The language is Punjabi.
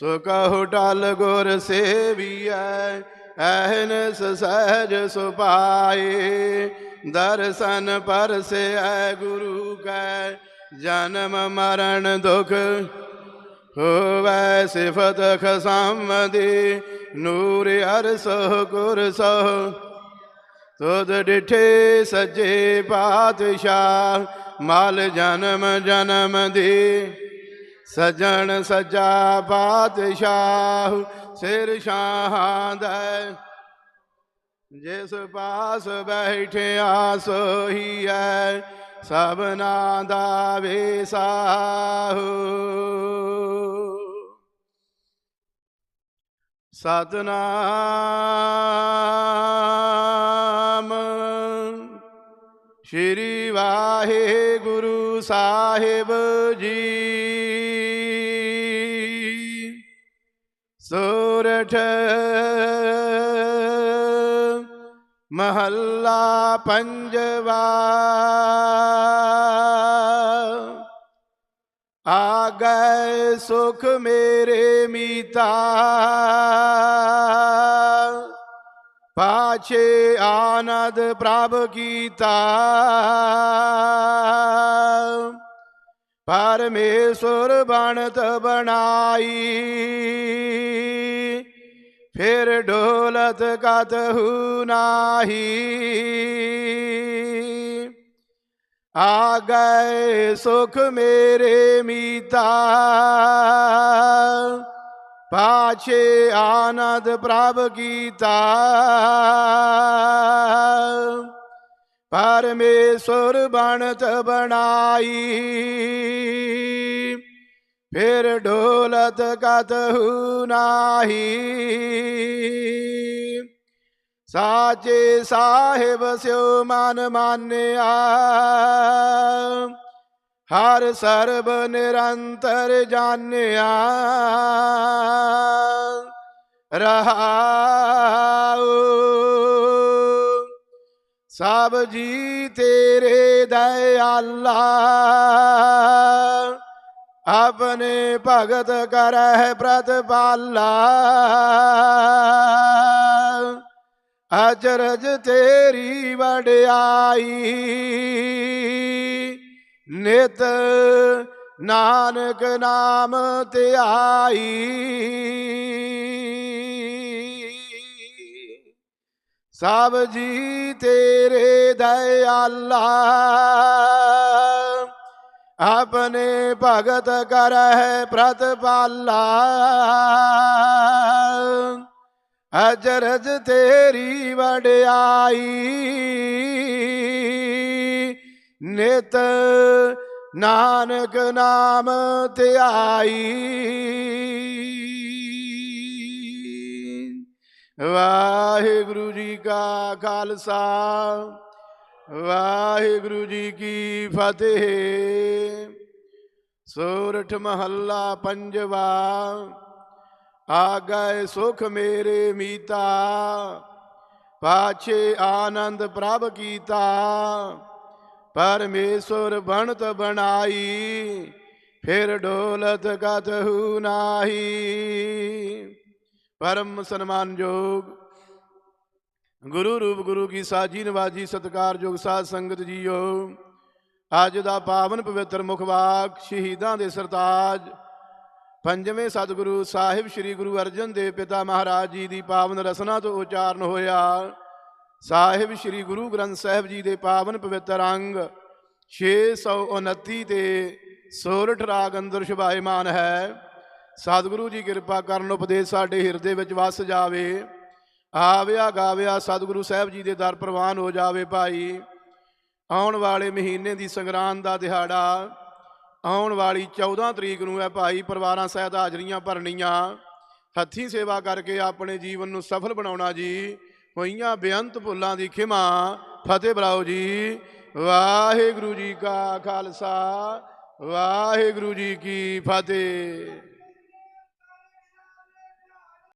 ਸੋ ਕਹੋ ਟਲ ਗੁਰ ਸੇਵੀਐ ਐਹਨਸ ਸਹਿਜ ਸੁਪਾਏ ਦਰਸ਼ਨ ਪਰਸੈ ਗੁਰੂ ਕੈ, ਜਨਮ ਮਰਨ ਦੁਖ ਹੋਵੈ ਸਿਫਤ ਖਸਮਦੀ। ਨੂਰ ਅਰਸੋ ਗੁਰ ਸੋ ਤੁਧ ਡਿਠੇ ਸੱਜੇ ਪਾਤਸ਼ਾਹ, ਮਲ ਜਨਮ ਜਨਮ ਦੀ। ਸਜਣ ਸਜਾ ਪਾਤਸ਼ਾਹ ਸਿਰ ਸ਼ਾਹਾਂ ਦਾ ਜਿਸ ਪਾਸ ਬੈਠਿਆ ਸੋਹੀ ਹੈ ਸਭਨਾ ਦਾ ਵੇਸਾਹੂ ਸਤਨਾਮ ਸ਼੍ਰੀ ਵਾਹਿਗੁਰੂ ਸਾਹਿਬ ਜੀ। ਸੋਰਠ ਮਹੱਲਾ ਪੰਜਵਾ। ਆ ਗਏ ਸੁਖ ਮੇਰੇ ਮੀਤਾ। ਪਾਛੇ ਆਨੰਦ ਪ੍ਰਭ ਕੀਤਾ। ਪਰਮੇਸ਼ਵਰ ਬਣਤ ਬਣਾਈ। ਫਿਰ ਢੋਲਤ ਕਤਹੂ ਨਾਹੀ। ਆ ਗਏ ਸੁਖ ਮੇਰੇ ਮੀਤਾ, ਪਾਛੇ ਆਨੰਦ ਪ੍ਰਭ ਕੀਤਾ। ਪਰਮੇਸ਼ਵਰ ਬਣਤ ਬਣਾਈ। ਫਿਰ ਢੋਲਤ ਕਤਹੂ ਨਾਹੀ। ਸਾਚੇ ਸਾਹਿਬ ਸਿਉ ਮਨ ਮਾਨਿਆ। ਹਰ ਸਰਬ ਨਿਰੰਤਰ ਜਾਣਿਆ। ਰਹਾਉ। ਸਭ ਜੀ ਤੇਰੇ ਦਇਆਲਾ। ਆਪਣੇ ਭਗਤ ਕਰਹਿ ਪ੍ਰਤਪਾਲਾ ਅਜਰਜ ਤੇਰੀ ਵਡਿਆਈ, ਨਿਤ ਨਾਨਕ ਨਾਮ ਧਿਆਈ। ਸਭ ਜੀ ਤੇਰੇ ਦਇਆਲਾ। ਆਪਣੇ ਭਗਤ ਕਰਹਿ ਪ੍ਰਤਪਾਲਾ। ਅਜਰਜ ਤੇਰੀ ਵਡਿਆਈ, ਨਿਤ ਨਾਨਕ ਨਾਮ ਧਿਆਈ। ਵਾਹਿਗੁਰੂ ਜੀ ਕਾ ਖਾਲਸਾ। ਵਾਹਿਗੁਰੂ ਜੀ ਕੀ ਫਤਿਹ। ਸੋਰਠ ਮਹੱਲਾ ਪੰਜਵਾ ਆ ਗਏ ਸੁਖ ਮੇਰੇ ਮੀਤਾ, ਪਾਛੇ ਆਨੰਦ ਪ੍ਰਭ ਕੀਤਾ ਪਰਮੇਸ਼ਵਰ ਬਣਤ ਬਣਾਈ, ਫਿਰ ਡੋਲਤ ਕਤਹੂ ਨਾਹੀ। ਪਰਮ ਸਨਮਾਨਯੋਗ ਗੁਰੂ ਰੂਪ ਗੁਰੂ ਕੀ ਸਾਜੀ ਨਵਾਜੀ ਸਤਕਾਰਯੋਗ ਸਾਧ ਸੰਗਤ ਜੀਓ। ਅੱਜ ਦਾ ਪਾਵਨ ਪਵਿੱਤਰ ਮੁਖਵਾਕ ਸ਼ਹੀਦਾਂ ਦੇ ਸਰਤਾਜ। ਪੰਜਵੇਂ ਸਤਿਗੁਰੂ ਸਾਹਿਬ ਸ੍ਰੀ ਗੁਰੂ ਅਰਜਨ ਦੇਵ ਪਿਤਾ ਮਹਾਰਾਜ ਜੀ ਦੀ ਪਾਵਨ ਰਸਨਾ ਤੋਂ ਉਚਾਰਨ ਹੋਇਆ। ਸਾਹਿਬ ਸ੍ਰੀ ਗੁਰੂ ਗ੍ਰੰਥ ਸਾਹਿਬ ਜੀ ਦੇ ਪਾਵਨ ਪਵਿੱਤਰ ਅੰਗ 629 ਤੇ ਸੋਰਠ ਰਾਗ ਅੰਦਰ ਸ਼ੁਭਾਇਮਾਨ ਹੈ। ਸਤਿਗੁਰੂ ਜੀ ਕਿਰਪਾ ਕਰਨ ਉਪਦੇਸ਼ ਸਾਡੇ ਹਿਰਦੇ ਵਿੱਚ ਵਸ ਜਾਵੇ। ਆਵਿਆ ਗਾਵਿਆ ਸਤਿਗੁਰੂ ਸਾਹਿਬ ਜੀ ਦੇ ਦਰ ਪ੍ਰਵਾਨ ਹੋ ਜਾਵੇ ਭਾਈ। ਆਉਣ ਵਾਲੇ ਮਹੀਨੇ ਦੀ ਸੰਗਰਾਂਦ ਦਾ ਦਿਹਾੜਾ, ਆਉਣ ਵਾਲੀ 14 ਤਰੀਕ ਨੂੰ ਹੈ ਭਾਈ, ਪਰਿਵਾਰਾਂ ਸਹਿਤ ਹਾਜ਼ਰੀਆਂ ਭਰਨੀਆਂ। ਹੱਥੀਂ ਸੇਵਾ ਕਰਕੇ ਆਪਣੇ ਜੀਵਨ ਨੂੰ ਸਫਲ ਬਣਾਉਣਾ ਜੀ। ਹੋਈਆਂ ਬੇਅੰਤ ਭੁੱਲਾਂ ਦੀ ਖਿਮਾ, ਫਤਿਹ ਬਰਾਓ ਜੀ। ਵਾਹਿਗੁਰੂ ਜੀ ਕਾ ਖਾਲਸਾ, ਵਾਹਿਗੁਰੂ ਜੀ ਕੀ ਫਤਿਹ।